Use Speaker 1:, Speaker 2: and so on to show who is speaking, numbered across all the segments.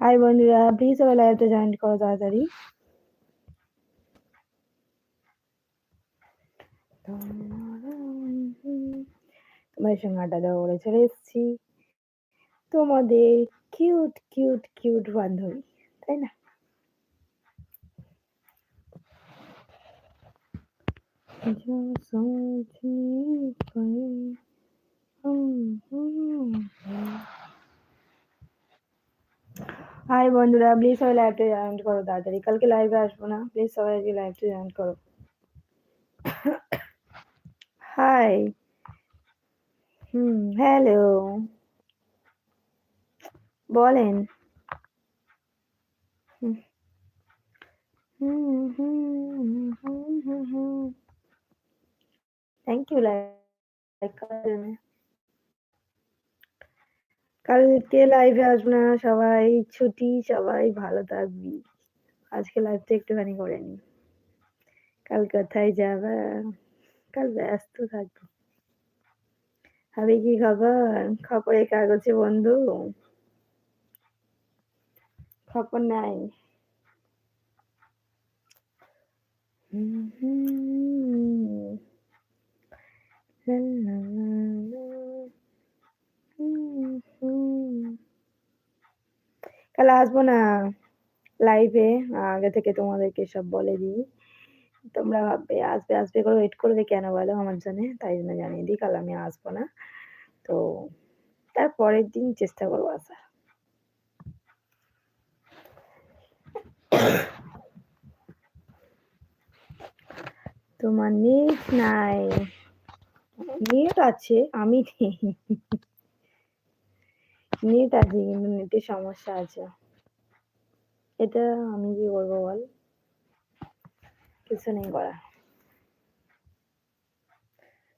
Speaker 1: High বন্ধুরা please সবাই লাইভটা জয়েন করো তাড়াতাড়ি তোমাদের সঙ্গে আড্ডা দেওয়া করে চলে এসেছি তোমাদের কিউট কিউট কিউট বান্ধবী তাই না जो सोचने पर হাই বন্ধুরা প্লিজ সবাই লাইভটা জয়েন করো তাড়াতাড়ি কালকে লাইভে আসব না প্লিজ সবাই আজকে লাইভটা জয়েন করো হাই হুম হ্যালো বলেন হুম হুম হুম হুম হুম থ্যাংক ইউ লাইক করার জন্য কালকে লাইভে আসব না, সবাই ছুটি, সবাই ভালো থাকবি। আজকে লাইভটা একটুখানি করে নি। কাল কোথায় যাবা? কাল ব্যস্ত থাকব। হবে কি খবর? খবরের কাগজে বন্ধু? খবর নাই। হুম হুম আসব না লাইভে আগে থেকে তোমাদেরকে সব বলে দিই। তোমরা ভাববে, আসবে আসবে করে ওয়েট করবে কেন বলো আমার জন্য? তাই জন্য জানিয়ে দিই, কাল আমি আসব না। তো তার পরের দিন চেষ্টা করব আসার। তোমার নেট নাই। নেট আছে, আমি নেট আছে, কিন্তু নেটের সমস্যা আছে। এটা আমি কি করব বল? কিছু নেই করা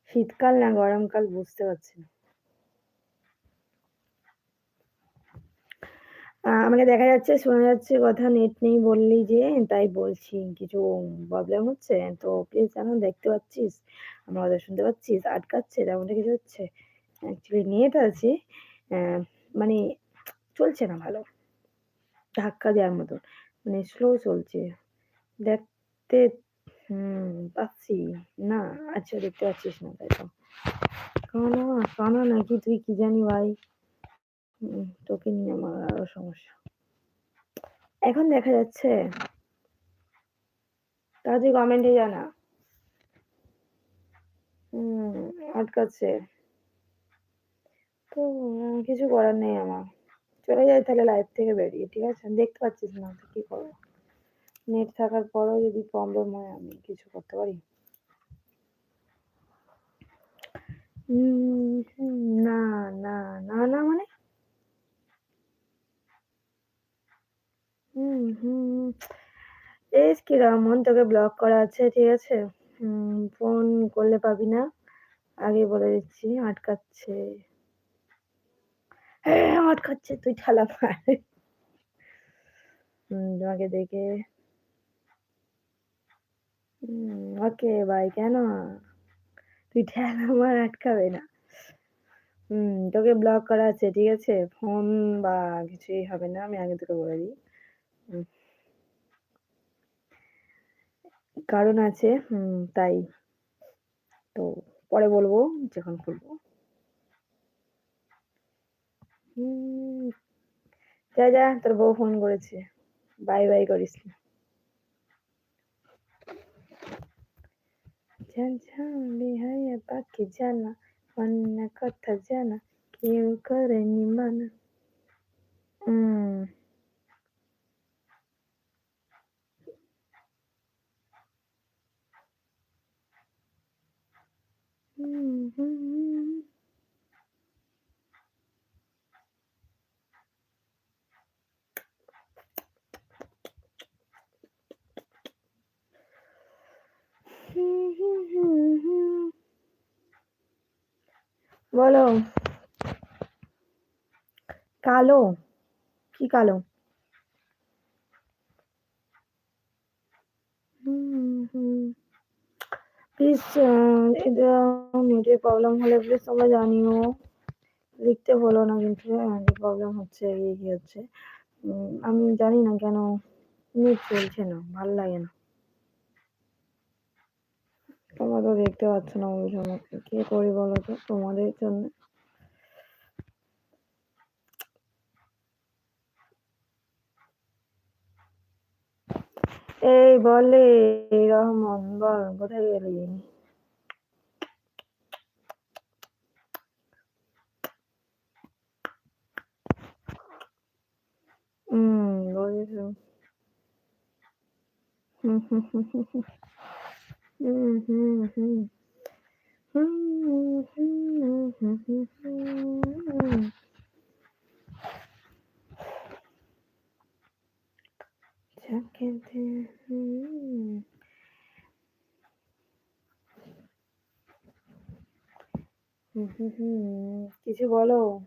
Speaker 1: শীতকাল না গরমকাল বুঝতে পারছি না। আমাকে দেখা যাচ্ছে, শোনা যাচ্ছে কথা নেট নেই বললি যে, তাই বলছি, কিছু প্রবলেম হচ্ছে? তো প্লিজ জানো, দেখতে পাচ্ছিস? আমার কথা শুনতে পাচ্ছিস? আটকাচ্ছে? তেমনটা কিছু হচ্ছে? অ্যাকচুয়ালি নেট আছে। মানে চলছে না ভালো। ধাক্কা দেওয়ার মতন। মানে স্লো চলছে। দেখতে, হুম, পাচ্ছি। না আচ্ছা দেখতে পাচ্ছিস না, তাই তো। কানা কানা নাকি, তুই কি জানি ভাই? তোকে নিয়ে আমার আরও সমস্যা। এখন দেখা যাচ্ছে তাড়াতাড়ি কমেন্টে জানা। হুম, আটকাচ্ছে। তো, কিছু করার নেই আমার। চলে যাই তাহলে লাইভ থেকে বেরিয়ে, ঠিক আছে? আমি দেখতে পাচ্ছিস না, তো কি করব? নেট থাকার পরও যদি প্রবলেম হয়, আমি কিছু করতে পারি? না না না না মানে? হুম হুম এস কি রামন তোকে ব্লক করা আছে, ঠিক আছে? ফোন করলে পাবি না? আগে বলে দিচ্ছি, আটকাচ্ছে। হ্যাঁ আটকাচ্ছে তুই ঠেলা মার। তোমাকে দেখে। ওকে ভাই কেন? তুই ঠেলা মার, আটকাবে না। হুম, তোকে ব্লক করা আছে, ঠিক আছে? ফোন বা কিছুই হবে না, আমি আগে তোকে বলে দিই। কারণ আছে, হুম, তাই। তো, পরে বলব, যখন খুলবো। যা যা তোর বউ ফোন করেছে। বাই বাই করিস না। বিহাইয়া পাখি জানা? অন্য কথা জানা কেউ করেনি মানা। হুম হুম। বলো। কালো। কি কালো? প্লিজ নেটের প্রবলেম হলে প্লিজ তোমরা জানিও। লিখতে বলো না কিন্তু প্রবলেম হচ্ছে, এই কি হচ্ছে। আমি জানি না কেন নেট চলছে না, ভালো লাগে না। তোমরা তো দেখতে পাচ্ছ না ওই সময় কি করি বলো তো? তোমাদের জন্য। এই বলে রহমান, বল, কোথায় গেলি? হুম বুঝেছ হুম হুম হুম হুম। কিছু বলো?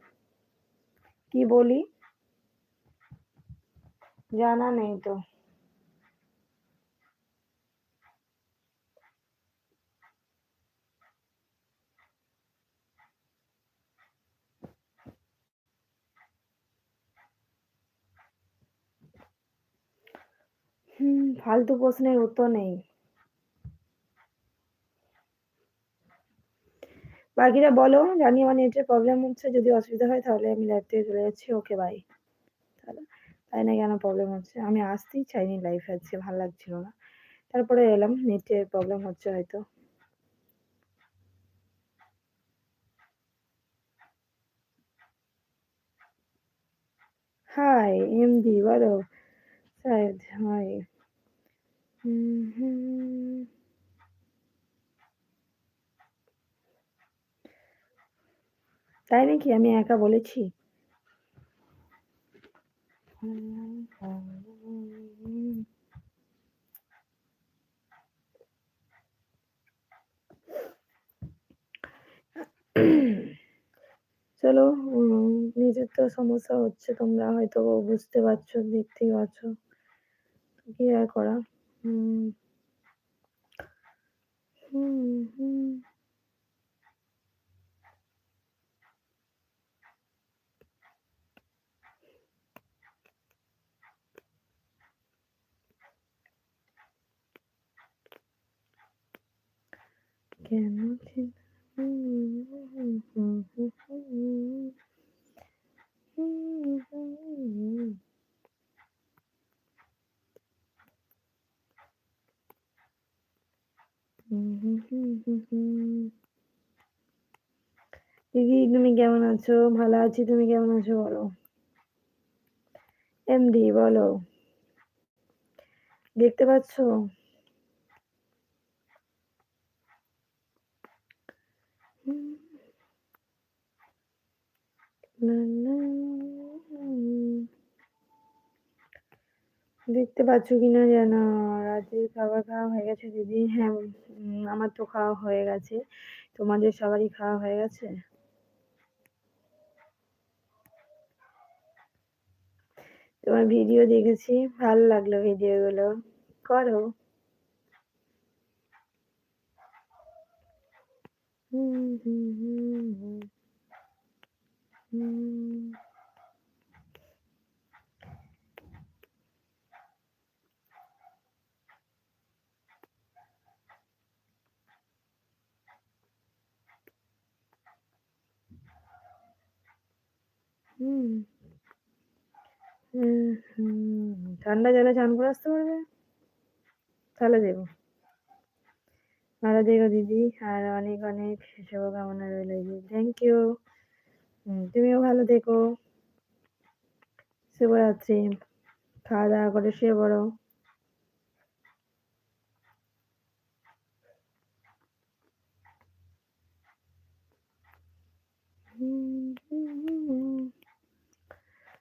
Speaker 1: কি বলি? জানা নেই তো। ফালতু প্রশ্নের উত্তর নেই। বাকিরা বলো জানি আমার নেটের প্রবলেম হচ্ছে, যদি অসুবিধা হয় তাহলে আমি লাইভ থেকে চলে যাচ্ছি। ওকে বাই তাহলে, তাই না কেন প্রবলেম হচ্ছে? আমি আসতেই চাইনি লাইফে আজকে, ভালো লাগছিল না। তারপরে এলাম নেটের প্রবলেম হচ্ছে হয়তো। হাই এমডি বলো। সাইদ হাই হুম তাই নাকি আমি একা বলেছি? চলো নিজের তো সমস্যা হচ্ছে, তোমরা হয়তো বুঝতে পারছ, দেখতেই পাচ্ছ কি আর করা হুম হুম হুম কেন দিদি তুমি কেমন আছো? ভালো আছি, তুমি কেমন আছো বলো? এমডি, বলো। দেখতে পাচ্ছ? দেখতে পাচ্ছ কিনা যেন রাতের খাবার খাওয়া হয়ে গেছে, দিদি। হ্যাঁ আমার তো খাওয়া হয়ে গেছে। তোমাদের সবারই খাওয়া হয়ে গেছে? তোমার ভিডিও দেখেছি ভালো লাগল ভিডিওগুলো। করো। হুম হুম ঠান্ডা জলে চান করে আসতে পারবে? তাহলে দেবো। ভালো দেখো দিদি, আর অনেক অনেক শুভকামনা রইল থ্যাংক ইউ তুমিও ভালো থেকো। শুভরাত্রি। খাওয়া দাওয়া করে শুয়ে পড়ো।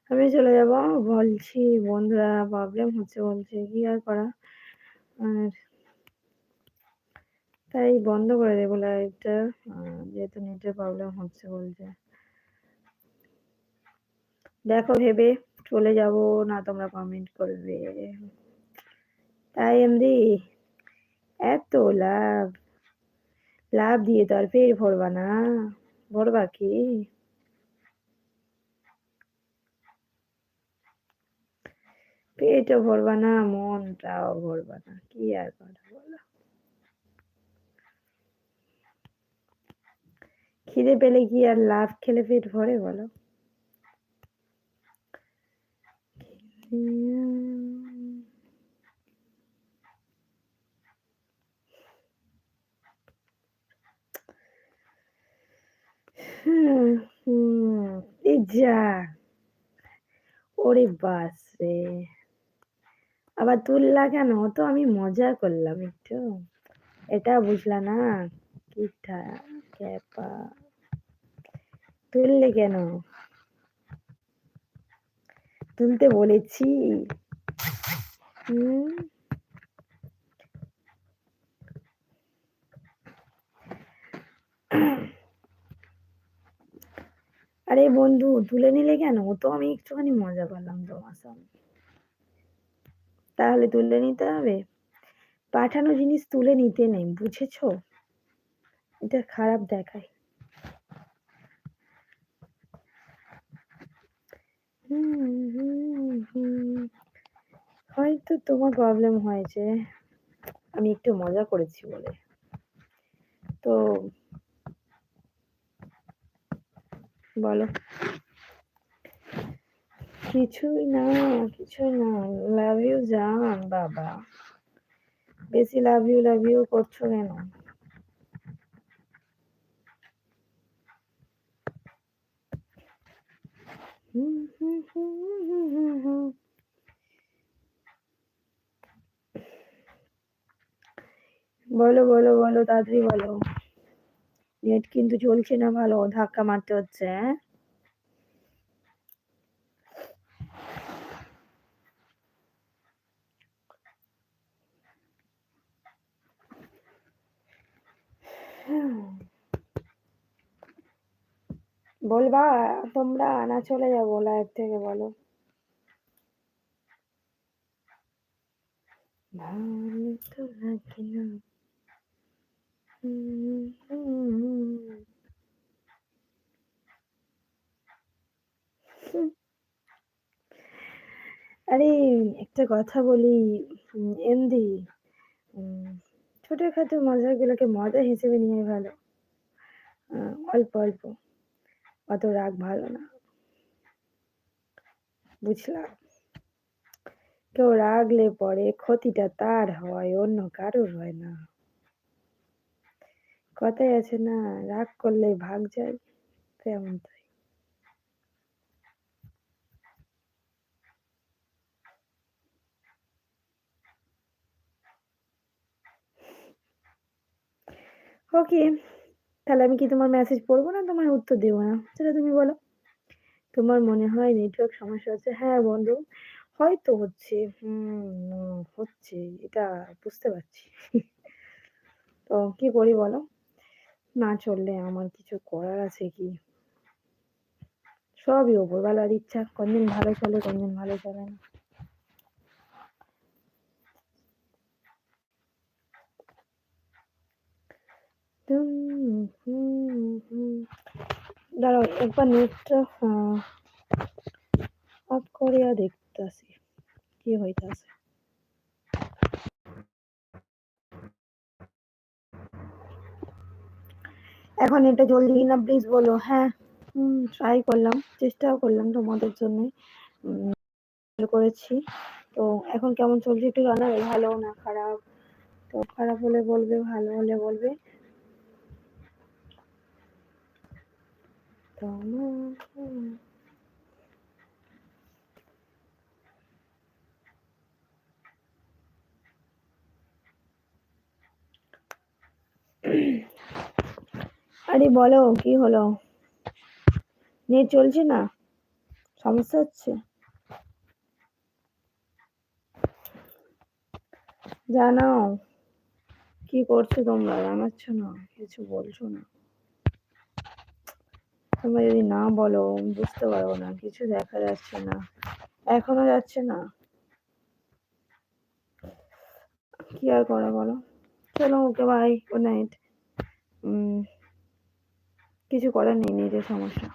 Speaker 1: আমি চলে যাব। বলছি, বন্ধুরা প্রবলেম হচ্ছে বলছে, কি আর করা? আর তাই বন্ধ করে দেবো লাইভটা যেহেতু নেটের প্রবলেম হচ্ছে বলছে। দেখো, ভেবে চলে যাব না তোমরা কমেন্ট করবে। তাই এমনি এত লাভ। লাভ দিয়ে তো আর পেট ভরবা না। ভরবা কি? পেটও ভরবা না, মনটাও ভরবা না, কি আর করা বলো? খিদে পেলে কি আর লাভ খেলে পেট ভরে বলো? যা। ওরে বাস রে আবার তুললা কেন? তো আমি মজা করলাম একটু। এটা বুঝলা না? কি ক্যাপা। তুললে কেন? তুলতে বলেছি। হুম? আরে বন্ধু, তুলে নিলে কেন? ও তো আমি একটুখানি মজা করলাম তোমার সঙ্গে। তাহলে তুলে নিতে হবে? পাঠানো জিনিস তুলে নিতে নেই, বুঝেছ? এটা খারাপ দেখায়। হয়তো তোমার প্রবলেম হয়েছে। আমি একটু মজা করেছি বলে। তো বলো। কিছুই না কিছুই না। লাভ ইউ জান বাবা। বেশি লাভ ইউ লাভ ইউ করছ কেন? বলো বলো বলো, তাড়াতাড়ি বলো। নেট কিন্তু চলছে না, ভালো। ধাক্কা মারতে হচ্ছে হ্যাঁ? বলবা তোমরা না চলে যাব লাইভ থেকে বলো। ভালো তো লাগে না আরে একটা কথা বলি এমদি ছোটখাটো মজাগুলোকে মজা হিসেবে নিয়ে ভালো। অল্প অল্প। অত রাগ ভালো না। বুঝলাম কেউ রাগলে পরে ক্ষতিটা তার হয়, অন্য কারোর হয় না। কথাই আছে না, রাগ করলে ভাগ যায়, তেমন তাই। ওকে। তাহলে আমি কি তোমার মেসেজ পড়ব না? তোমার উত্তর দেবো না। সেটা তুমি বলো। তোমার মনে হয় নেটওয়ার্ক সমস্যা হচ্ছে? হ্যাঁ বন্ধু, হয়তো হচ্ছে। হুম, হচ্ছে। এটা বুঝতে পারছি। তো কি করি বলো? না চললে আমার কিছু করার আছে কি? সবই ওপরবেলার ইচ্ছা। কোনদিন ভালো চলে, কোনদিন ভালো চলে না। দাঁড়াও, একবার নেটটা অফ করিয়া দেখতেছি কি এখন এটা জলদি না প্লিজ বলো হ্যাঁ ট্রাই করলাম, চেষ্টাও করলাম তোমাদের জন্য করেছি। তো এখন কেমন চলছে একটু জানাবে, ভালো না খারাপ? তো খারাপ হলে বলবে, ভালো হলে বলবে। আরে বলো, কি হলো? নেট চলছে না? সমস্যা হচ্ছে? জানাও, কি করছ তোমরা? জানাচ্ছ না, কিছু বলছো না। তোমরা যদি না বলো, বুঝতে পারব না, কিছু দেখা যাচ্ছে না। এখনও যাচ্ছে না? কি আর করা বলো? চলো, ওকে বাই গুড নাইট কিছু করার নেই, নিজের সমস্যা।